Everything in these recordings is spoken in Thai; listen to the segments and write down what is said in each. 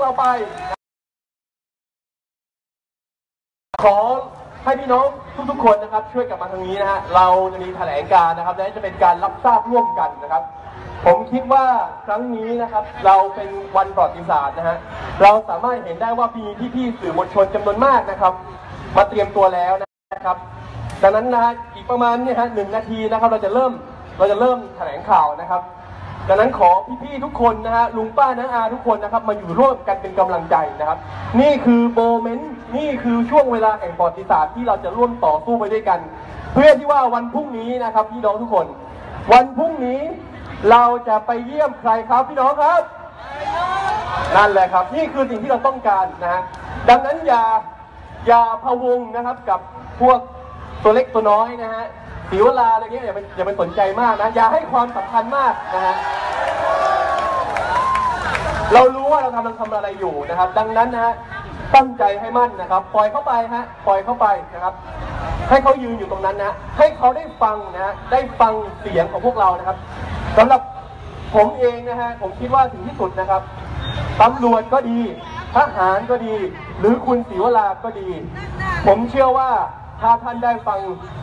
เราไป ขอให้พี่น้องทุกๆคนนะครับ ช่วยกลับมาทางนี้นะฮะเราจะมีแถลงการนะครับและจะเป็นการรับทราบร่วมกันนะครับ ผมคิดว่าครั้งนี้นะครับ เราเป็นวันประวัติศาสตร์นะฮะเราสามารถเห็นได้ว่ามีพี่ๆสื่อมวลชนจำนวนมากนะครับ มาเตรียมตัวแล้วนะครับดังนั้นนะฮะอีกประมาณเนี่ยฮะหนึ่งนาทีนะครับ เราจะเริ่มเราจะเริ่มแถลงข่าวนะครับ ดังนั้นขอพี่ๆทุกคนนะฮะลุงป้าน้าอาทุกคนนะครับมาอยู่ร่วมกันเป็นกำลังใจนะครับ นี่คือโมเมนต์นี่คือช่วงเวลาแห่งประวัติศาสตร์ที่เราจะร่วมต่อสู้ไปด้วยกัน เพื่อที่ว่าวันพรุ่งนี้นะครับพี่น้องทุกคน วันพรุ่งนี้เราจะไปเยี่ยมใครครับพี่น้องครับ นั่นแหละครับ นี่คือสิ่งที่เราต้องการนะฮะดังนั้นอย่าอย่าพะวงนะครับกับพวกตัวเล็กตัวน้อยนะฮะสีวลาอะไรเงี้ยอย่าไปอย่าไปสนใจมากนะ อย่าให้ความสำคัญมากนะฮะ เรารู้ว่าเราทำเราทำอะไรอยู่นะครับ ดังนั้นนะฮะตั้งใจให้มั่นนะครับ ปล่อยเข้าไปฮะปล่อยเข้าไปนะครับ ให้เขายืนอยู่ตรงนั้นนะให้เขาได้ฟังนะได้ฟังเสียงของพวกเรานะครับสำหรับผมเองนะฮะผมคิดว่าถึงที่สุดนะครับตำรวจก็ดีทหารก็ดี หรือคุณศรีวราก็ดี ผมเชื่อว่าถ้าท่านได้ฟัง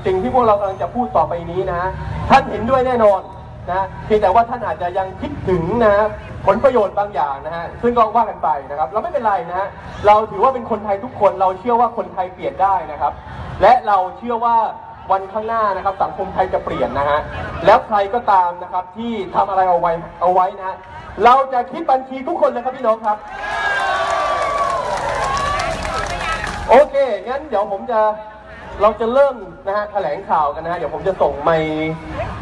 สิ่งที่พวกเรากำลังจะพูดต่อไปนี้นะ ท่านเห็นด้วยแน่นอน นะเพียงแต่ว่าท่านอาจจะยังคิดถึงนะฮะผลประโยชน์บางอย่างนะฮะซึ่งก็ว่ากันไปนะครับ เราไม่เป็นไรนะฮะเราถือว่าเป็นคนไทยทุกคนเราเชื่อว่าคนไทยเปลี่ยนได้นะครับ และเราเชื่อว่าวันข้างหน้านะครับ สังคมไทยจะเปลี่ยนนะฮะแล้วใครก็ตามนะครับที่ทำอะไรเอาไว้เอาไว้นะฮะเราจะคิดบัญชีทุกคนเลยครับพี่น้องครับ โอเคงั้นเดี๋ยวผมจะ เราจะเริ่มนะฮะแถลงข่าวกันนะฮะเดี๋ยวผมจะส่งไม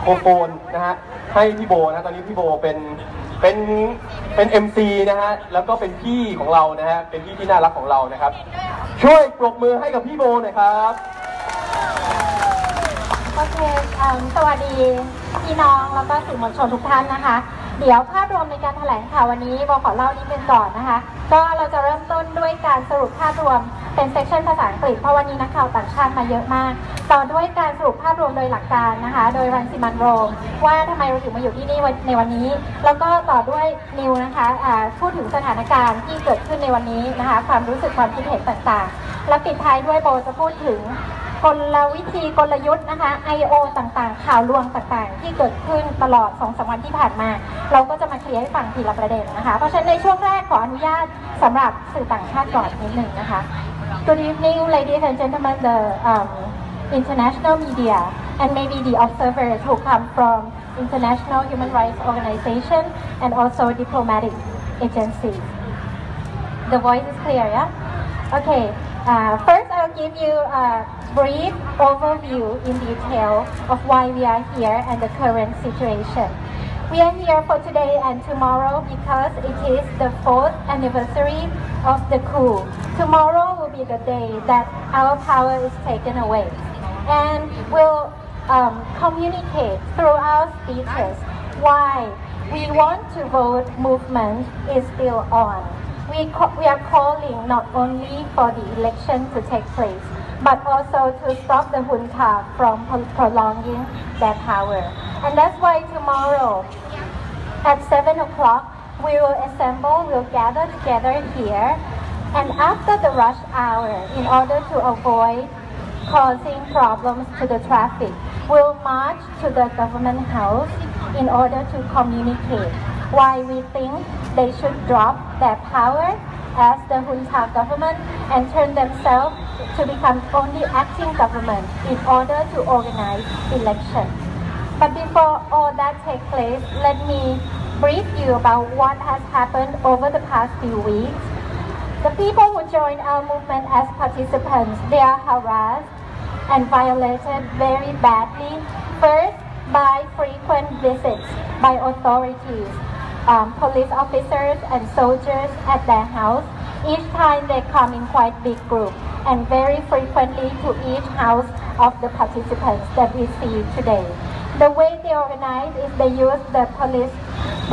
โครโฟนนะฮะให้พี่โบนะตอนนี้พี่โบเป็นเป็นเป็น MC นะฮะแล้วก็เป็นพี่ของเรานะฮะเป็นพี่ที่น่ารักของเรานะครับ ช่วยปรบมือให้กับพี่โบหน่อยครับโอเคเอิ่มสวัสดีพี่น้องแล้วก็สื่อมวลชนทุกท่านนะคะ เดี๋ยวภาพรวมในการแถลงข่าววันนี้บอขอเล่านิดนึงก่อนนะคะ ก็เราจะเริ่มต้นด้วยการสรุปภาพรวมเป็นเซกชันภาษาอังกฤษเพราะวันนี้นักข่าวต่างชาติมาเยอะมาก ต่อด้วยการสรุปภาพรวมโดยหลักการนะคะ โดยรังสิมันโรมว่าทำไมเราถึงมาอยู่ที่นี่ในวันนี้ แล้วก็ต่อด้วยนิวนะคะพูดถึงสถานการณ์ที่เกิดขึ้นในวันนี้นะคะ ความรู้สึกความคิดเห็นต่างๆ และปิดท้ายด้วยโบจะพูดถึง กลวิธีกลยุทธ์นะคะ I.O. ต่างๆ ข่าวลวงต่างๆ ที่เกิดขึ้นตลอด2อสวันที่ผ่านมา เราก็จะมาเคลียร์ให้ฟังทีละประเด็นนะคะ เพราะฉะนั้นในช่วงแรกขออนุญาตสำหรับสื่อต่างชาติก่อนนิดหนึ่งนะคะ Good evening ladies and gentlemen the um, international media and maybe the observers who come from international human rights organization and also diplomatic agencies The voice is clear, yeah? Okay. Uh, first, give you a brief overview in detail of why we are here and the current situation. We are here for today and tomorrow because it is the fourth anniversary of the coup. Tomorrow will be the day that our power is taken away. And we'll um, communicate through our speeches why we want to vote movement is still on. We, we are calling not only for the election to take place, but also to stop the junta from prolonging their power. And that's why tomorrow at 7 o'clock, we will assemble, we'll gather together here, and after the rush hour, in order to avoid causing problems to the traffic, we'll march to the government house in order to communicate why we think they should drop their power as the junta government and turn themselves to become only acting government in order to organize elections. But before all that takes place, let me brief you about what has happened over the past few weeks. The people who join our movement as participants, they are harassed and violated very badly. First, by frequent visits by authorities, um, police officers and soldiers at their house. Each time they come in quite big group and very frequently to each house of the participants that we see today. The way they organize is they use the police,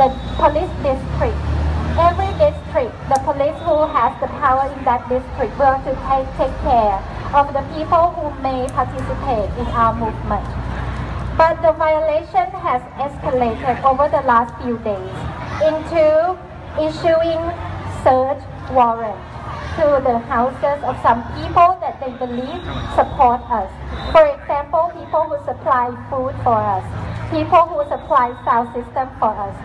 the police district Every district, the police who has the power in that district will to take, take care of the people who may participate in our movement. But the violation has escalated over the last few days into issuing search warrant to the houses of some people that they believe support us. For example, people who supply food for us, people who supply sound system for us,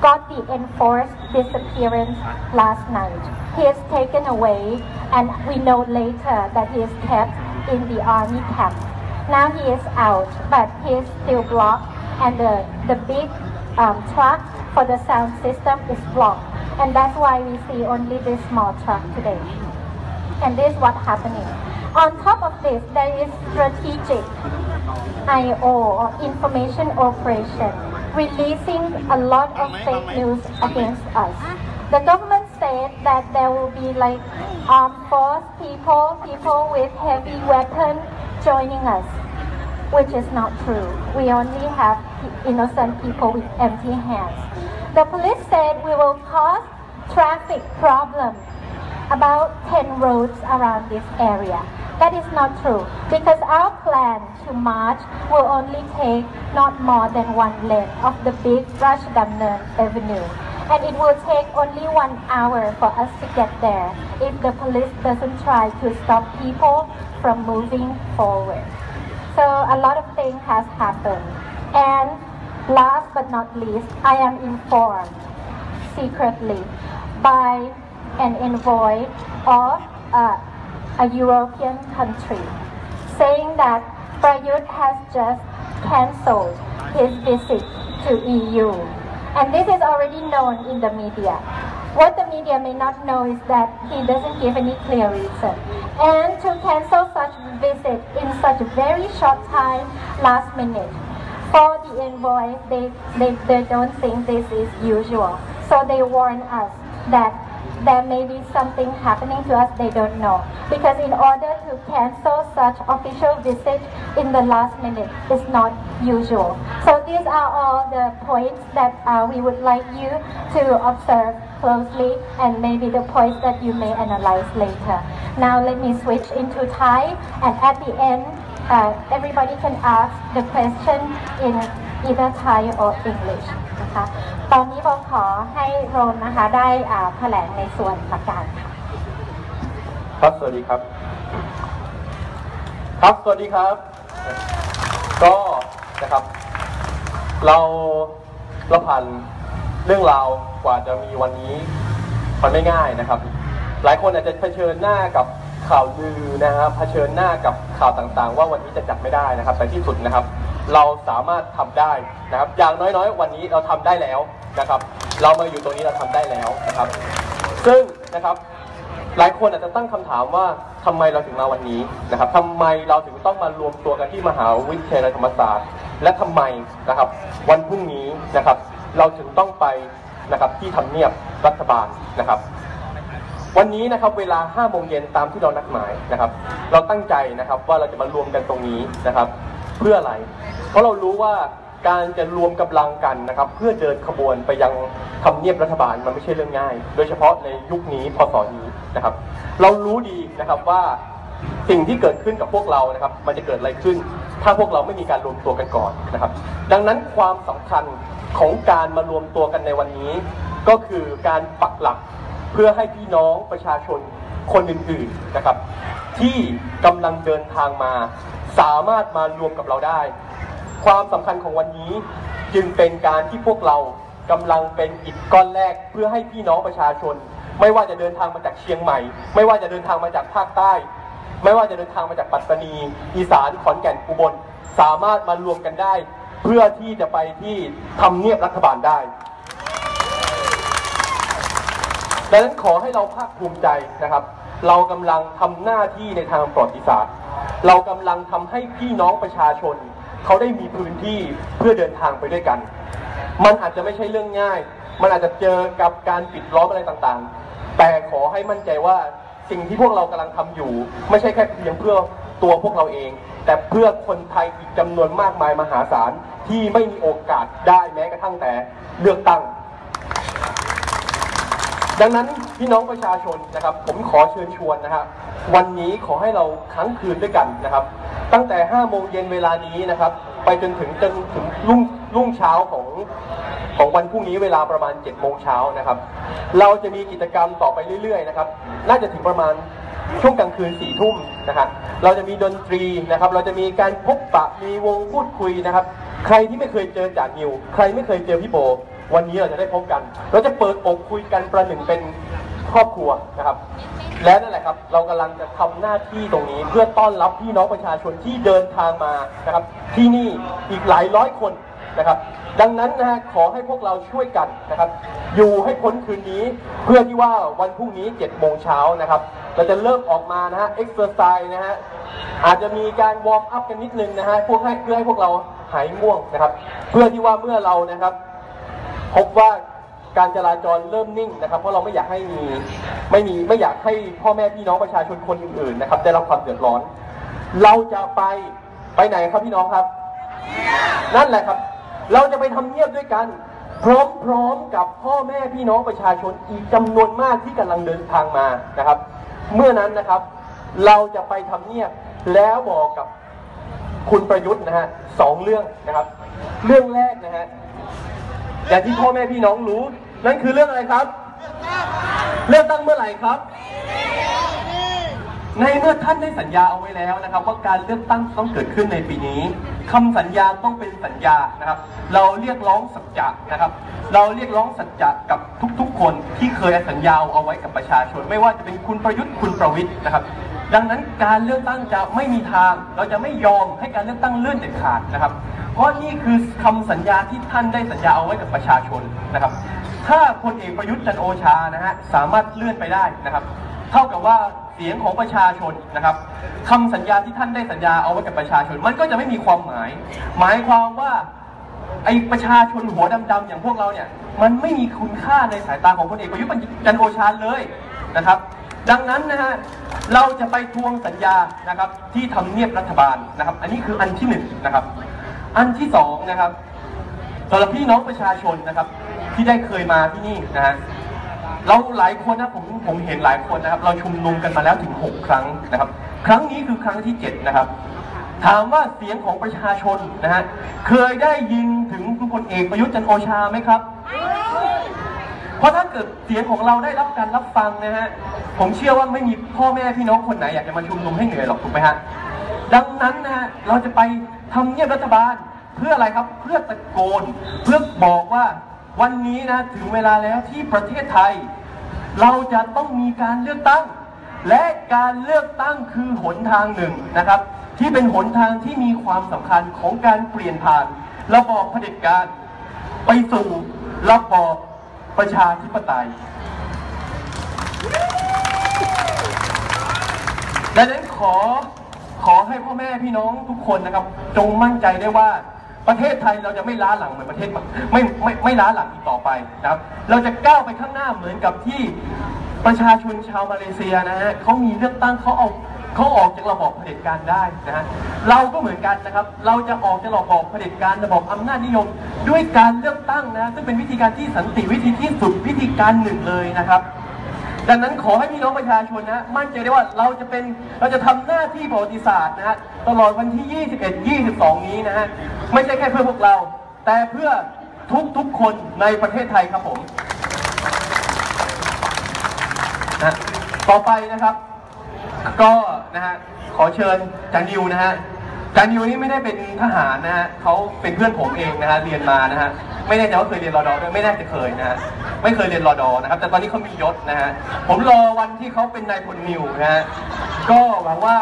got the enforced disappearance last night. He is taken away and we know later that he is kept in the army camp. Now he is out, but he is still blocked and the, the big um, truck for the sound system is blocked. And that's why we see only this small truck today. And this is what's happening. On top of this, there is strategic IO or information operation, releasing a lot of fake news against us. The government said that there will be like armed force people, people with heavy weapons joining us, which is not true. We only have innocent people with empty hands. The police said we will cause traffic problems about 10 roads around this area. That is not true because our plan to march will only take not more than one lane of the big Rashdamnern Avenue. And it will take only one hour for us to get there if the police doesn't try to stop people from moving forward. So a lot of things has happened. And last but not least, I am informed secretly by an envoy of uh, a European country saying that Prayut has just cancelled his visit to EU. And this is already known in the media. What the media may not know is that he doesn't give any clear reason. And to cancel such visit in such a very short time, last minute, for the envoy, they, they, they don't think this is usual. So they warn us that there may be something happening to us they don't know. Because in order to cancel such official visit in the last minute is not usual. So these are all the points that uh, we would like you to observe closely and maybe the points that you may analyze later. Now let me switch into Thai and at the end uh, everybody can ask the question in either Thai or English นะคะ ตอนนี้ผมขอให้โรมนะคะได้อ่าแถลงในส่วนหลักการค่ะ ครับ สวัสดีครับ ครับ สวัสดีครับ ก็นะครับ เราเราผ่านเรื่องราวกว่าจะมีวันนี้ มันไม่ง่ายนะครับ หลายคนอาจจะเผชิญหน้ากับ ข่าวลือนะครับเผชิญหน้ากับข่าวต่างๆ ว่าวันนี้จะจัดไม่ได้นะครับ แต่ที่สุดนะครับ เราสามารถทำได้นะครับ อย่างน้อยๆ วันนี้เราทำได้แล้วนะครับ เรามาอยู่ตรงนี้เราทำได้แล้วนะครับ ซึ่งนะครับหลายคนอาจจะตั้งคำถามว่าทำไมเราถึงมาวันนี้นะครับทำไมเราถึงต้องมารวมตัวกันที่มหาวิทยาลัยธรรมศาสตร์ และทำไมนะครับ วันพรุ่งนี้นะครับ เราถึงต้องไปนะครับที่ทำเนียบรัฐบาลนะครับ วันนี้นะครับเวลา5โมงเย็นตามที่เรานัดหมายนะครับ เราตั้งใจนะครับว่าเราจะมารวมกันตรงนี้นะครับ เพื่ออะไร เพราะเรารู้ว่าการจะรวมกำลังกันนะครับ เพื่อเดินขบวนไปยังทำเนียบรัฐบาลมันไม่ใช่เรื่องง่าย โดยเฉพาะในยุคนี้พศนี้นะครับ เรารู้ดีนะครับว่าสิ่งที่เกิดขึ้นกับพวกเรานะครับ มันจะเกิดอะไรขึ้น ถ้าพวกเราไม่มีการรวมตัวกันก่อนนะครับ ดังนั้นความสำคัญของการมารวมตัวกันในวันนี้ ก็คือการปักหลัก เพื่อให้พี่น้องประชาชนคนอื่นๆนะครับ ที่กำลังเดินทางมา สามารถมารวมกับเราได้ ความสำคัญของวันนี้จึงเป็นการที่พวกเรากำลังเป็นอิฐก้อนแรก เพื่อให้พี่น้องประชาชน ไม่ว่าจะเดินทางมาจากเชียงใหม่ ไม่ว่าจะเดินทางมาจากภาคใต้ ไม่ว่าจะเดินทางมาจากปัตตานี อีสานขอนแก่นอุบลสามารถมารวมกันได้ เพื่อที่จะไปที่ทำเนียบรัฐบาลได้ ดังนั้นขอให้เราภาคภูมิใจนะครับ เรากำลังทำหน้าที่ในทางประวัติศาสตร์ เรากำลังทำให้พี่น้องประชาชน เขาได้มีพื้นที่เพื่อเดินทางไปด้วยกัน มันอาจจะไม่ใช่เรื่องง่าย มันอาจจะเจอกับการปิดล้อมอะไรต่างๆ แต่ขอให้มั่นใจว่าสิ่งที่พวกเรากำลังทำอยู่ ไม่ใช่แค่เพียงเพื่อตัวพวกเราเอง แต่เพื่อคนไทยอีกจำนวนมากมายมหาศาลที่ไม่มีโอกาสได้แม้กระทั่งแต่เลือกตั้ง ดังนั้นพี่น้องประชาชนนะครับ ผมขอเชิญชวนนะครับวันนี้ขอให้เราค้างคืนด้วยกันนะครับ ตั้งแต่5โมงเย็นเวลานี้นะครับ ไปจนถึงจนถึงรุ่งรุ่งเช้าของของวันพรุ่งนี้เวลาประมาณ7จ็ดโมงเช้านะครับ เราจะมีกิจกรรมต่อไปเรื่อยๆนะครับ น่าจะถึงประมาณช่วงกลางคืนสี่ทุ่มนะครับเราจะมีดนตรีนะครับ เราจะมีการพบปะมีวงพูดคุยนะครับ ใครที่ไม่เคยเจอจากนิว ใครไม่เคยเจอพี่โบ วันนี้เราจะได้พบกัน เราจะเปิดอกคุยกันประหนึ่งเป็นครอบครัวนะครับ และนั่นแหละครับ เรากำลังจะทำหน้าที่ตรงนี้ เพื่อต้อนรับพี่น้องประชาชนที่เดินทางมานะครับ ที่นี่อีกหลายร้อยคนนะครับ ดังนั้นนะฮะขอให้พวกเราช่วยกันนะครับ อยู่ให้พ้นคืนนี้ เพื่อที่ว่าวันพรุ่งนี้7จ็ดโมงเช้านะครับ เราจะเริ่มออกมานะฮะเอ็กซ์เซอร์ไซส์นะฮะอาจจะมีการวอร์มอัพกันนิดนึงนะฮะพวกให้เพื่อให้พวกเราหายง่วงนะครับ เพื่อที่ว่าเมื่อเรานะครับ พบว่าการจราจรเริ่มนิ่งนะครับ เพราะเราไม่อยากให้มีไม่มีไม่อยากให้พ่อแม่พี่น้องประชาชนคนอื่นๆนะครับได้รับความเดือดร้อน เราจะไปไปไหนครับพี่น้องครับ นั่นแหละครับ เราจะไปทำเนียบด้วยกัน พร้อมๆกับพ่อแม่พี่น้องประชาชนอีกจำนวนมากที่กำลังเดินทางมานะครับ เมื่อนั้นนะครับ เราจะไปทำเนียบแล้วบอกกับคุณประยุทธ์นะฮะสองเรื่องนะครับ เรื่องแรกนะฮะ อย่างที่พ่อแม่พี่น้องรู้ นั่นคือเรื่องอะไรครับ เลือกตั้งเมื่อไหร่ครับ ในเมื่อท่านได้สัญญาเอาไว้แล้วนะครับ ว่าการเลือกตั้งต้องเกิดขึ้นในปีนี้คำสัญญาต้องเป็นสัญญานะครับ เราเรียกร้องสัจจะนะครับ เราเรียกร้องสัจจะกับทุกๆ คนที่เคยสัญญาเอาไว้กับประชาชน ไม่ว่าจะเป็นคุณประยุทธ์คุณประวิทย์นะครับ ดังนั้นการเลือกตั้งจะไม่มีทาง เราจะไม่ยอมให้การเลือกตั้งเลื่อนเด็ดขาดนะครับ เพราะนี่คือคำสัญญาที่ท่านได้สัญญาเอาไว้กับประชาชนนะครับ ถ้าพลเอกประยุทธ์จันโอชานะฮะสามารถเลื่อนไปได้นะครับ เท่ากับว่าเสียงของประชาชนนะครับคำสัญญาที่ท่านได้สัญญาเอาไว้กับประชาชน มันก็จะไม่มีความหมาย หมายความว่าไอ้ประชาชนหัวดำๆอย่างพวกเราเนี่ย มันไม่มีคุณค่าในสายตาของพลเอกประยุทธ์จันโอชาเลยนะครับ ดังนั้นนะฮะเราจะไปทวงสัญญานะครับที่ทำเนียบรัฐบาลนะครับ อันนี้คืออันที่หนึ่งนะครับ อันที่สองนะครับสำหรับพี่น้องประชาชนนะครับ ที่ได้เคยมาที่นี่นะฮะ เราหลายคนนะผมผมเห็นหลายคนนะครับ เราชุมนุมกันมาแล้วถึง 6 ครั้งนะครับ ครั้งนี้คือครั้งที่ 7 นะครับ ถามว่าเสียงของประชาชนนะฮะเคยได้ยินถึงคุณพลเอกประยุทธ์จันโอชาไหมครับเพราะถ้าเกิดเสียงของเราได้รับการรับฟังนะฮะ ผมเชื่อว่าไม่มีพ่อแม่พี่น้องคนไหนอยากจะมาชุมนุมให้เหนื่อยหรอกถูกไหมฮะ ดังนั้นนะฮะเราจะไปทำเนียบรัฐบาลเพื่ออะไรครับ เพื่อตะโกน เพื่อบอกว่าวันนี้นะถึงเวลาแล้วที่ประเทศไทย เราจะต้องมีการเลือกตั้ง และการเลือกตั้งคือหนทางหนึ่งนะครับ ที่เป็นหนทางที่มีความสำคัญของการเปลี่ยนผ่าน ระบอบเผด็จการ ไปสู่ระบอบประชาธิปไตยดังนั้นขอขอให้พ่อแม่พี่น้องทุกคนนะครับ จงมั่นใจได้ว่า ประเทศไทยเราจะไม่ล้าหลังเหมือนประเทศไม่ไม่ไม่ล้าหลังอีกต่อไปนะครับ เราจะก้าวไปข้างหน้าเหมือนกับที่ประชาชนชาวมาเลเซียนะฮะเขามีเลือกตั้งเขาเอาเขาออกจากระบอบเผด็จการได้นะฮะเราก็เหมือนกันนะครับ เราจะออกจากระบอบเผด็จการระบอบอำนาจนิยม ด้วยการเลือกตั้งนะซึ่งเป็นวิธีการที่สันติวิธีที่สุดวิธีการหนึ่งเลยนะครับ ดังนั้นขอให้พี่น้องประชาชนนะมั่นใจได้ว่าเราจะเป็นเราจะทำหน้าที่ประวัติศาสตร์นะฮะตลอดวันที่ 21 22 นี้นะฮะไม่ใช่แค่เพื่อพวกเรา แต่เพื่อทุกทุกคนในประเทศไทยครับผมนะต่อไปนะครับ ก็นะฮะขอเชิญจานิวนะฮะ จานิวนี่ไม่ได้เป็นทหารนะฮะเขาเป็นเพื่อนผมเองนะฮะเรียนมานะฮะไม่แน่ใจว่าเคยเรียนรอดอด้วยไม่น่าจะเคยนะฮะไม่เคยเรียนรอดอนะครับ แต่ตอนนี้เขามียศนะฮะผมรอวันที่เขาเป็นนายพลนิวนะฮะก็หวังว่า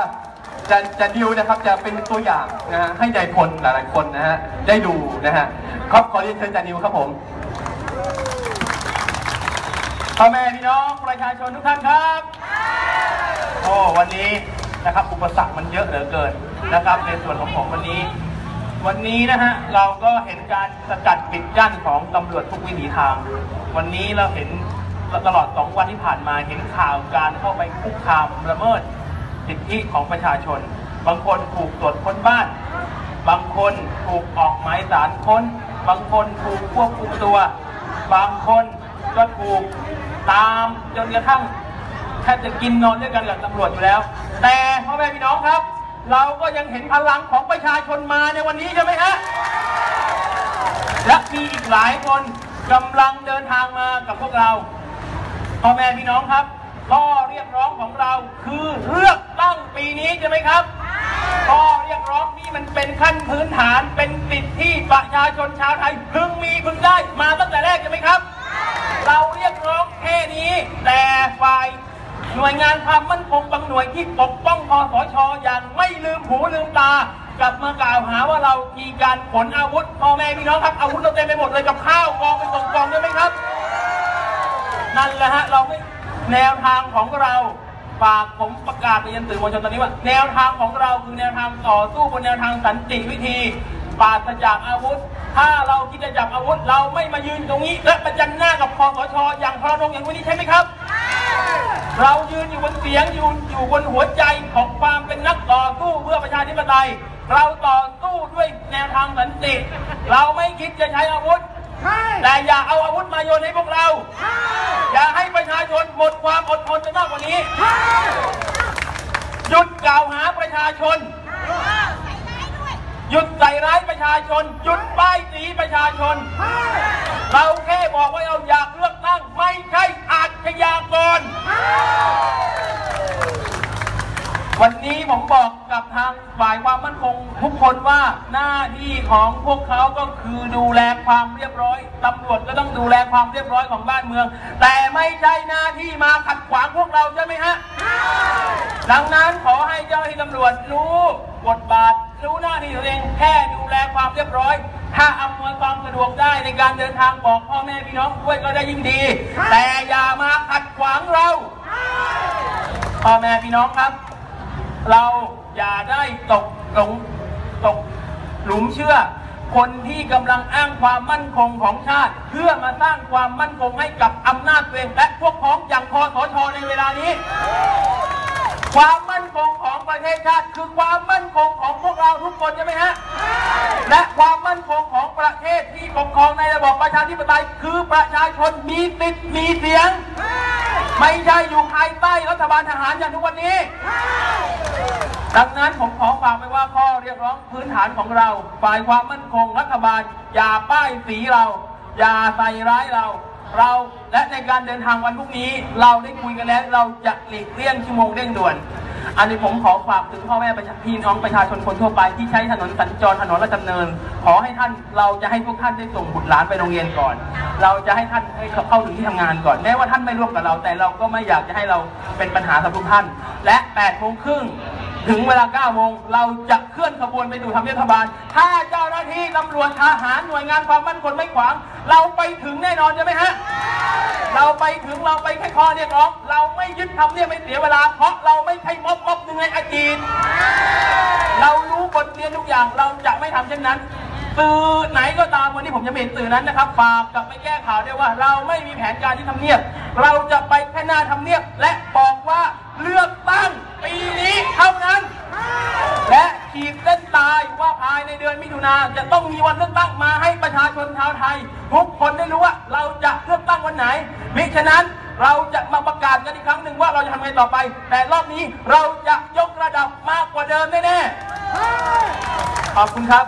จะจะดิวนะครับจะเป็นตัวอย่างนะฮะให้นายพลหลายๆคนนะฮะได้ดูนะฮะครับขอเรียนเชิญจานิวครับผมพ่อแม่พี่น้องประชาชนทุกท่านครับโอ้วันนี้ นะครับ อุปสรรคมันเยอะเหลือเกินนะครับ ในส่วนของผมวันนี้ วันนี้นะฮะเราก็เห็นการสกัดปิดกั้นของตำรวจทุกวิถีทาง วันนี้เราเห็นตลอดสองวันที่ผ่านมาเห็นข่าวการเข้าไปคุกคามละเมิดสิทธิของประชาชน บางคนถูกตรวจค้นบ้าน บางคนถูกออกหมายสารค้น บางคนถูกควบคุมตัว บางคนก็ถูกตามจนกระทั่ง แทบจะกินนอนด้วยกันกับตำรวจอยู่แล้ว แต่พ่อแม่พี่น้องครับ เราก็ยังเห็นพลังของประชาชนมาในวันนี้ใช่ไหมฮะและมีอีกหลายคนกำลังเดินทางมากับพวกเราพ่อแม่พี่น้องครับข้อเรียกร้องของเราคือเลือกตั้งปีนี้ใช่ไหมครับข้อเรียกร้องนี้มันเป็นขั้นพื้นฐานเป็นสิทธิที่ประชาชนชาวไทยพึงมีพึงได้มาตั้งแต่แรกใช่ไหมครับ เราเรียกร้องแค่นี้แต่ฝ่าย หน่วยงานความมั่นคงบางหน่วยที่ปกป้องคอสชอย่างไม่ลืมหูลืมตากลับมากล่าวหาว่าเรามีการขนอาวุธพ่อแม่พี่น้องครับอาวุธเราเต็มไปหมดเลยกับข้าวกองไปส่งกองใช่ไหมครับ นั่นแหละฮะเราไม่แนวทางของเราฝากผมประกาศไปยังสื่อมวลชนตอนนี้ว่า แนวทางของเราคือแนวทางต่อสู้บนแนวทางสันติวิธี ปราศจากอาวุธ ถ้าเราคิดจะจับอาวุธ เราไม่มายืนตรงนี้ และประจันหน้ากับคอสชอย่างพรนงอย่างวันนี้ใช่ไหมครับ เรายืนอยู่บนเสียงอยู่อยู่บนหัวใจของความเป็นนักต่อสู้เพื่อประชาธิปไตย เราต่อสู้ด้วยแนวทางสันติ เราไม่คิดจะใช้อาวุธ แต่อย่าเอาอาวุธมาโยนให้พวกเรา อย่าให้ประชาชนหมดความอดทนไปมากกว่านี้ หยุดกล่าวหาประชาชน หยุดใส่ร้ายประชาชน หยุดป้ายสีประชาชน เราแค่บอกว่าเราอยากเลือกตั้ง ไม่ใช่อาชญากร วันนี้ผมบอกกับทางฝ่ายความมั่นคง ทุกคนว่าหน้าที่ของพวกเขาก็คือดูแลความเรียบร้อยตำรวจก็ต้องดูแลความเรียบร้อยของบ้านเมือง แต่ไม่ใช่หน้าที่มาขัดขวางพวกเราใช่ไหมฮะดังนั้นขอให้เจ้าหน้าที่ตำรวจรู้บทบาท รู้หน้าที่ตัวเองแค่ดูแลความเรียบร้อย ถ้าอำนวยความสะดวกได้ในการเดินทางบอกพ่อแม่พี่น้องด้วยก็ได้ยิ่งดี แต่อย่ามาขัดขวางเราพ่อแม่พี่น้องครับ เราอย่าได้ตกหลงตกหลุมเชื่อ คนที่กำลังอ้างความมั่นคงของชาติ เพื่อมาสร้างความมั่นคงให้กับอำนาจตัวเองและพวกพ้องอย่างคอสชในเวลานี้ ความมั่นคงของประเทศชาติคือความมั่นคงของพวกเราทุกคนใช่ไหมฮะและความมั่นคงของประเทศที่ปกครองในระบอบประชาธิปไตยคือประชาชนมีสิทธิ์มีเสียง ไม่ใช่อยู่ภายใต้รัฐบาลทหารอย่างทุกวันนี้ ดังนั้นผมขอฝากไปว่าข้อเรียกร้องพื้นฐานของเรา ฝ่ายความมั่นคงรัฐบาล อย่าป้ายสีเรา อย่าใส่ร้ายเรา เราและในการเดินทางวันพรุ่งนี้ เราได้คุยกันแล้ว เราจะหลีกเลี่ยงชั่วโมงเร่งด่วน อันนี้ผมขอฝากถึงพ่อแม่ประชาพี่น้องประชาชนคนทั่วไปที่ใช้ถนนสัญจรถนนราชดำเนิน ขอให้ท่านเราจะให้พวกท่านได้ส่งบุตรหลานไปโรงเรียนก่อน เราจะให้ท่านให้เข้าถึงที่ทำงานก่อนแม้ว่าท่านไม่ร่วมกับเรา แต่เราก็ไม่อยากจะให้เราเป็นปัญหาสำหรับทุกท่าน และ8โมงครึ่ง ถึงเวลา 9 โมง เราจะเคลื่อนขบวนไปดูทำเนียบรัฐบาล ถ้าเจ้าหน้าที่ตำรวจทหารหน่วยงานความมั่นคงไม่ขวาง เราไปถึงแน่นอนใช่ไหมฮะ เราไปถึงเราไปแค่ข้อเรียกร้อง เราไม่ยึดทำเนี่ยไม่เสียเวลา เพราะเราไม่ใช่ม็อบม็อบหนึ่งในอดีตเรารู้บทเรียนทุกอย่าง เราจะไม่ทำเช่นนั้น สื่อไหนก็ตามวันนี้ผมจะไม่เห็นสื่อนั้นนะครับฝากกลับไปแก้ข่าวด้วยว่า เราไม่มีแผนการที่ทำเนียบ เราจะไปแค่หน้าทำเนียบ และบอกว่าเลือกตั้งปีนี้เท่านั้น และขีดเส้นตายว่าภายในเดือนมิถุนาจะต้องมีวันเลือกตั้งมาให้ประชาชนชาวไทย ทุกคนได้รู้ว่าเราจะเลือกตั้งวันไหนมิฉะนั้นเราจะมาประกาศกันอีกครั้งหนึ่งว่าเราจะทำไงต่อไป แต่รอบนี้เราจะยกระดับมากกว่าเดิมแน่ๆขอบคุณครับ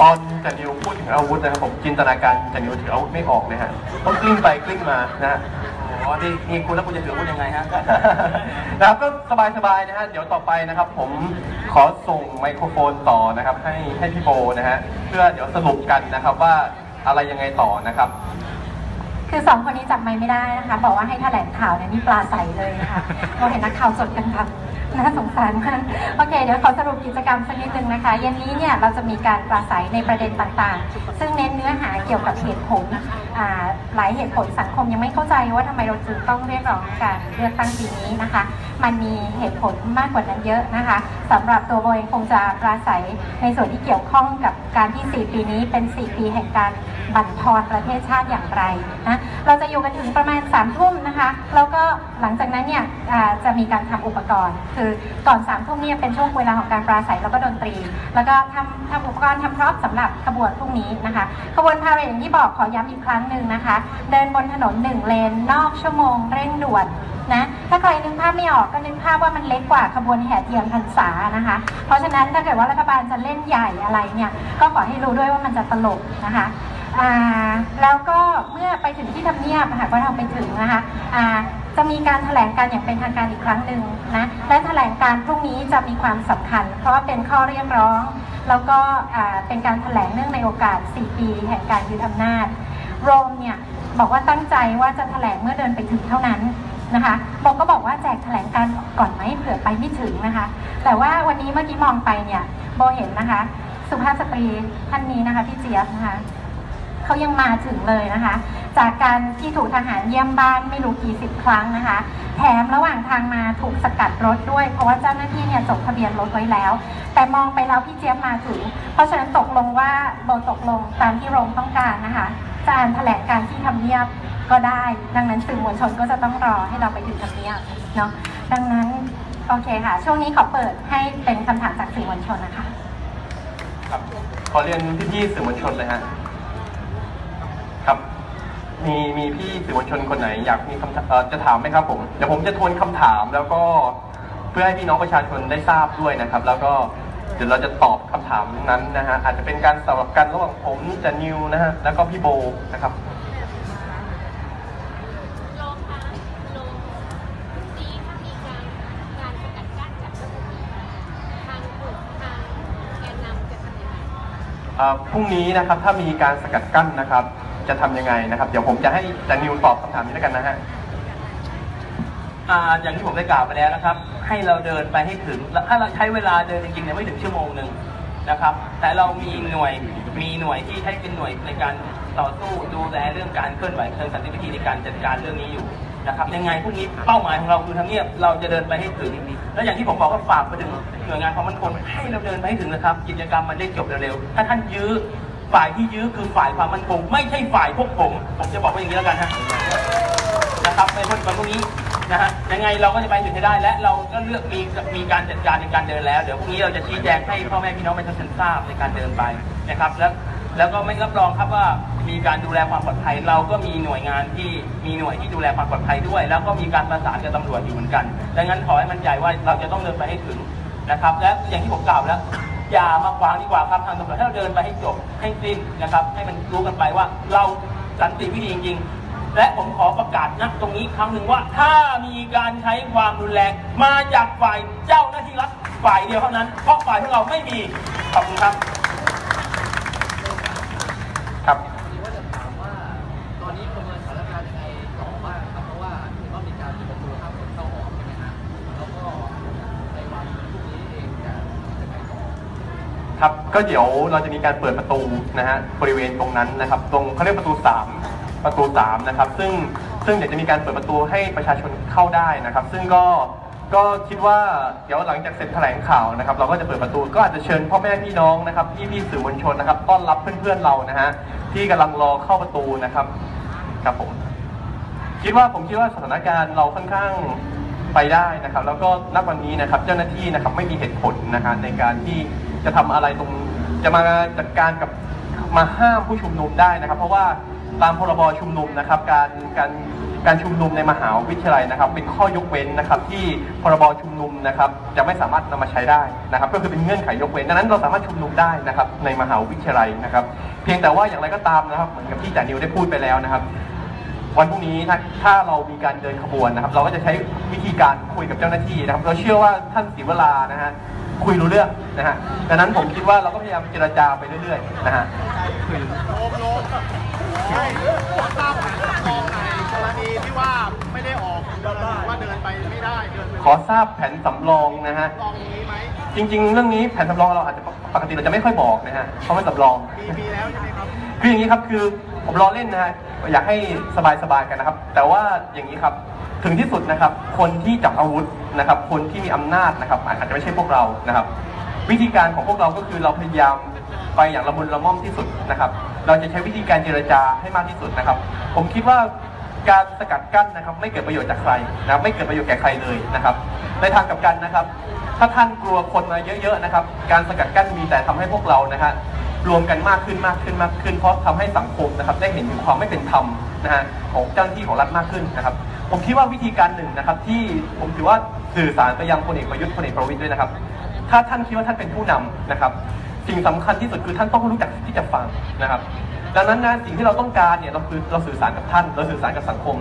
ตอนจันนิวพูดถึงอาวุธนะครับผมจินตนาการจันนิวถืออาวุธไม่ออกเลยฮะต้องกลิ้งไปกลิ้งมานะฮะอ๋อนี่นี่คุณแล้วคุณจะถือว่ายังไงฮะ นะครับก็สบายๆนะฮะเดี๋ยวต่อไปนะครับ ผมขอส่งไมโครโฟนต่อนะครับ ให้ให้พี่โบนะฮะเพื่อเดี๋ยวสรุปกันนะครับว่าอะไรยังไงต่อนะครับ คือสองคนนี้จับไม่ไม่ได้นะคะ บอกว่าให้แถลงข่าวเนี่ยนี่ปลาใสเลยค่ะเราเห็นนักข่าวสดกันค่ะ น่าสงสารมากโอเค เดี๋ยวขอสรุปกิจกรรมสักนิดนึงนะคะ เย็นนี้เนี่ยเราจะมีการปราศัยในประเด็นต่างๆ ซึ่งเน้นเนื้อหาเกี่ยวกับเหตุผลหลายเหตุผลสังคมยังไม่เข้าใจว่าทำไมเราจึงต้องเรียกร้องการเลือกตั้งปีนี้นะคะ มันมีเหตุผลมากกว่านั้นเยอะนะคะสำหรับตัวโบเองคงจะปราศัยในส่วนที่เกี่ยวข้องกับการที่ 4 ปีนี้เป็น 4 ปีแห่งการ บั่นทอนประเทศชาติอย่างไรนะเราจะอยู่กันถึงประมาณ3ามทุ่มนะคะแล้วก็หลังจากนั้นเนี่ยจะมีการทำอุปกรณ์ คือก่อน3ามทุ่มเนี่ยเป็นช่วงเวลาของการปราศัยแล้วก็ดนตรี แล้วก็ทำทำอุปกรณ์ทำพร็อพสำหรับขบวนพรุ่งนี้นะคะขบวนพาเหรดอย่างที่บอกขอย้ำอีกครั้งหนึ่งนะคะ เดินบนถนนหนึ่งเลนนอกชั่วโมงเร่งด่วนนะถ้าใครนึกภาพไม่ออกก็นึกภาพว่ามันเล็กกว่าขบวนแห่เทียนพรรษานะคะ เพราะฉะนั้นถ้าเกิดว่ารัฐบาลจะเล่นใหญ่อะไรเนี่ยก็ขอให้รู้ด้วยว่ามันจะตลกนะคะ แล้วก็เมื่อไปถึงที่ทำเนียบหากว่าเราไปถึงนะคะอ่าจะมีการแถลงการอย่างเป็นทางการอีกครั้งหนึ่งนะและแถลงการพรุ่งนี้จะมีความสำคัญ เพราะว่าเป็นข้อเรียกร้อง แล้วก็อ่าเป็นการแถลงเนื่องในโอกาส 4 ปีแห่งการยึดอำนาจโรมเนี่ยบอกว่าตั้งใจว่าจะแถลงเมื่อเดินไปถึงเท่านั้นนะคะโบก็บอกว่าแจกแถลงการก่อนไหมเผื่อไปไม่ถึงนะคะ แต่ว่าวันนี้เมื่อกี้มองไปเนี่ยโบเห็นนะคะ สุภาพสตรีท่านนี้นะคะพี่เจี๊ยบนะคะ เขายังมาถึงเลยนะคะ จากการที่ถูกทหารเยี่ยมบ้านไม่รู้กี่สิบครั้งนะคะ แถมระหว่างทางมาถูกสกัดรถด้วย เพราะว่าเจ้าหน้าที่เนี่ยจดทะเบียนรถไว้แล้ว แต่มองไปแล้วพี่เจี๊ยบมาถึง เพราะฉะนั้นตกลงว่าโบตกลงตามที่โรงต้องการนะคะจะอ่านแถลงการที่ทำเนียบก็ได้ ดังนั้นสื่อมวลชนก็จะต้องรอให้เราไปถึงทำเนียบเนาะดังนั้นโอเคค่ะ ช่วงนี้ขอเปิดให้เป็นคำถามจากสื่อมวลชนนะคะ ครับ ขอเรียนพี่ๆสื่อมวลชนเลยฮะ มีมีพี่สื่อมวลชนคนไหนอยากมีคำถามเอ่อจะถามไหมครับผมเดี๋ยวผมจะทวนคำถามแล้วก็เพื่อให้พี่น้องประชาชนได้ทราบด้วยนะครับ แล้วก็เดี๋ยวเราจะตอบคำถามนั้นนะฮะอาจจะเป็นการสลับกันระหว่างผมจะนิวนะฮะแล้วก็พี่โบนะครับ โลคะโลนี้ถ้ามีการการสกัดกั้นจากระบบนี้ทางกลุ่มทางแกนนำจะทำยังไง เอ่อพรุ่งนี้นะครับถ้ามีการสกัดกั้นนะครับ จะทำยังไงนะครับ เดี๋ยวผมจะให้จานิวตอบคำถามนี้แล้วกันนะฮะอ่าอย่างที่ผมได้กล่าวไปแล้วนะครับ ให้เราเดินไปให้ถึงถ้าเราใช้เวลาเดินจริงๆเนี่ยไม่ถึงชั่วโมงหนึ่งนะครับ แต่เรามีหน่วยมีหน่วยที่ใช้เป็นหน่วยในการต่อสู้ดูแลเรื่องการเคลื่อนไหวเชิงสันติวิธีในการจัดการเรื่องนี้อยู่นะครับยังไงพวกนี้เป้าหมายของเราคือทำเนียบเราจะเดินไปให้ถึง แล้วอย่างที่ผมบอกก็ฝากไปถึงหน่วยงานความมั่นคงให้เราเดินไปให้ถึงนะครับ กิจกรรมมันได้จบเร็วๆถ้าท่านยื้อ ฝ่ายที่ยื้อคือฝ่ายความมั่นคงไม่ใช่ฝ่ายพวกผม ผมจะบอกว่าอย่างนี้แล้วกันฮะนะครับในวันพรุ่นี้นะฮะยังไงเราก็จะไปถึงให้ได้ และเราก็เลือกมีมีการจัดการในการเดินแล้ว เดี๋ยวพรุ่งนี้เราจะชี้แจงให้พ่อแม่พี่น้องประชาชนทราบในการเดินไปนะครับ แล้วแล้วก็ไม่รับรองครับว่ามีการดูแลความปลอดภัย เราก็มีหน่วยงานที่มีหน่วยที่ดูแลความปลอดภัยด้วย แล้วก็มีการประสานกับตำรวจอยู่เหมือนกัน ดังนั้นขอให้มั่นใจว่าเราจะต้องเดินไปให้ถึงนะครับ และอย่างที่ผมกล่าวแล้ว อย่ามาขวางดีกว่าครับทางตำรวจให้เราเดินไปให้จบให้สิ้นนะครับ ให้มันรู้กันไปว่าเราสันติวิธีจริงๆ และผมขอประกาศนะตรงนี้ครั้งหนึ่งว่า ถ้ามีการใช้ความรุนแรงมาจากฝ่ายเจ้าหน้าที่รัฐฝ่ายเดียวเท่านั้นเพราะฝ่ายของเราไม่มีขอบคุณครับครับ ว่าจะถามว่าตอนนี้ประเมินสถานการณ์ยังไงต่อบ้างครับเพราะว่าเห็นว่ามีการปิดประตูห้ามคนเข้าออกใช่ไหมฮะแล้วก็ในวันพรุ่งนี้เองจะจะไงต่อ ครับ ก็เดี๋ยวเราจะมีการเปิดประตูนะฮะบริเวณตรงนั้นนะครับ ตรงเขาเรียกประตู 3 ประตู3นะครับ ซึ่งซึ่งเดี๋ยวจะมีการเปิดประตูให้ประชาชนเข้าได้นะครับ ซึ่งก็ก็คิดว่าเดี๋ยวหลังจากเสร็จแถลงข่าวนะครับ เราก็จะเปิดประตูก็อาจจะเชิญพ่อแม่พี่น้องนะครับพี่พี่สื่อมวลชนนะครับ ต้อนรับเพื่อนๆเรานะฮะที่กำลังรอเข้าประตูนะครับครับผมคิดว่าผมคิดว่าสถานการณ์เราค่อนข้างไปได้นะครับ แล้วก็ณวันนี้นะครับ เจ้าหน้าที่นะครับไม่มีเหตุผลนะฮะในการที่ จะทำอะไรตรงจะมาจัดการกับมาห้ามผู้ชุมนุมได้นะครับ เพราะว่าตามพรบชุมนุมนะครับ การการการชุมนุมในมหาวิทยาลัยนะครับ เป็นข้อยกเว้นนะครับ ที่พรบชุมนุมนะครับ จะไม่สามารถนำมาใช้ได้นะครับ ก็คือเป็นเงื่อนไขยกเว้นดังนั้นเราสามารถชุมนุมได้นะครับ ในมหาวิทยาลัยนะครับ เพียงแต่ว่าอย่างไรก็ตามนะครับ เหมือนกับที่จ่านิวได้พูดไปแล้วนะครับวันพรุ่งนี้ถ้าถ้าเรามีการเดินขบวนนะครับ เราก็จะใช้วิธีการคุยกับเจ้าหน้าที่นะครับ เราเชื่อว่าท่านศรีวรานะฮะ คุยรู้เรื่องนะฮะดังนั้นผมคิดว่าเราก็พยายามเจรจาไปเรื่อยๆนะฮะทราบผนสำรองในกรณีที่ว่าไม่ได้ออกเดินว่าเดินไปไม่ได้เดินไปขอทราบแผนสำรองนะฮะ ลองอย่างนี้ไหมจริง ๆ เรื่องนี้แผนสำรองเราอาจจะปกติเราจะไม่ค่อยบอกนะฮะเพราะมันสำรอง มีมีแล้วใช่ไหมครับ คืออย่างนี้ครับคือผมรอเล่นนะฮะอยากให้สบายๆกันนะครับ แต่ว่าอย่างนี้ครับ ถึงที่สุดนะครับ คนที่จับอาวุธนะครับ คนที่มีอำนาจนะครับ อาจจะไม่ใช่พวกเรานะครับ วิธีการของพวกเราก็คือเราพยายามไปอย่างละมุนละม่อมที่สุดนะครับ เราจะใช้วิธีการเจรจาให้มากที่สุดนะครับ ผมคิดว่าการสกัดกั้นนะครับ ไม่เกิดประโยชน์จากใครนะครไม่เกิดประโยชน์แก่ใครเลยนะครับ ในทางกลับกันนะครับ ถ้าท่านกลัวคนมาเยอะๆนะครับ การสกัดกั้นมีแต่ทำให้พวกเรานะฮะรวมกันมากขึ้นมากขึ้นมากขึ้น เพราะทำให้สังคมนะครับ ได้เห็นถึงความไม่เป็นธรรมนะฮะของเจ้าหน้าที่ของรัฐมากขึ้นนะครับ ผมคิดว่าวิธีการหนึ่งนะครับ ที่ผมถือว่าสื่อสารไปยังพลเอกประยุทธ์พลเอกประวิตยด้วยนะครับ ถ้าท่านคิดว่าท่านเป็นผู้นำนะครับ สิ่งสำคัญที่สุดคือท่านต้องรู้จักที่จะฟังนะครับ ดังนั้นนะสิ่งที่เราต้องการเนี่ยเราคือเราสื่อสารกับท่าน เราสื่อสารกับสังคม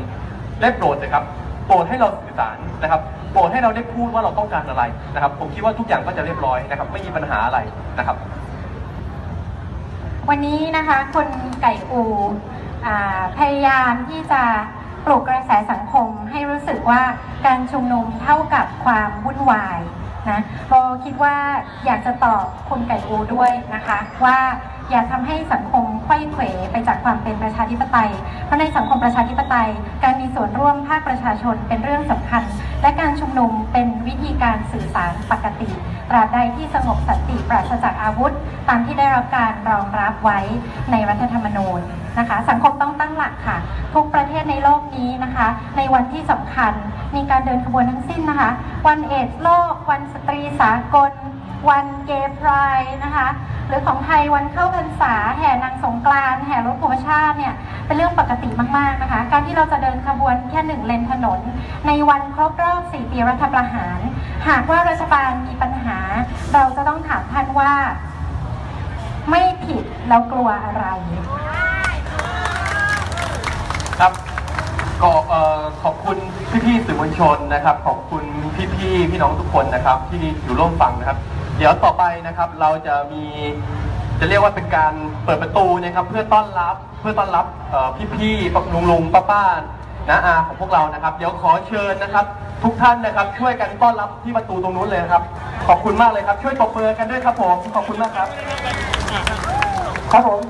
ได้โปรดนะครับโปรดให้เราสื่อสารนะครับโปรดให้เราได้พูดว่าเราต้องการอะไรนะครับ ผมคิดว่าทุกอย่างก็จะเรียบร้อยนะครับ ไม่มีปัญหาอะไรนะครับ วันนี้นะคะคนไก่อูอพยายามที่จะ ปลุกกระแสสังคมให้รู้สึกว่าการชุมนุมเท่ากับความวุ่นวายนะโบคิดว่าอยากจะตอบคนไก่อูด้วยนะคะว่า อย่าทำให้สังคมไขว้เขวไปจากความเป็นประชาธิปไตย เพราะในสังคมประชาธิปไตย การมีส่วนร่วมภาคประชาชนเป็นเรื่องสำคัญ และการชุมนุมเป็นวิธีการสื่อสารปกติ ตราบใดที่สงบสันติปราศจากอาวุธ ตามที่ได้รับการรองรับไว้ในรัฐธรรมนูญนะคะสังคมต้องตั้งหลักค่ะ ทุกประเทศในโลกนี้นะคะ ในวันที่สำคัญมีการเดินขบวนทั้งสิ้นนะคะ วันเอดโลก วันสตรีสากล วันเกย์พรายนะคะ หรือของไทยวันเข้าพรรษาแห่นางสงกรานแห่รถปุชาติเนี่ยเป็นเรื่องปกติมากๆนะคะ การที่เราจะเดินขบวนแค่หนึ่งเลนถนน ในวันครบรอบ4ปีรัฐประหาร หากว่ารัฐบาลมีปัญหา เราจะต้องถามท่านว่า ไม่ผิดแล้วกลัวอะไรครับก็ขอบคุณพี่ๆสื่อมวลชนนะครับ ขอบคุณพี่ๆพี่น้องทุกคนนะครับ ที่อยู่ร่วมฟังนะครับ เดี๋ยวต่อไปนะครับเราจะมีจะเรียกว่าเป็นการเปิดประตูนะครับเพื่อต้อนรับเพื่อต้อนรับพี่ๆลุงลุงป้าป้าๆน้าอาของพวกเรานะครับ เดี๋ยวขอเชิญนะครับ ทุกท่านนะครับ ช่วยกันต้อนรับที่ประตูตรงนู้นเลยครับ ขอบคุณมากเลยครับ ช่วยตบมือกันด้วยครับผมขอบคุณมากครับครับผม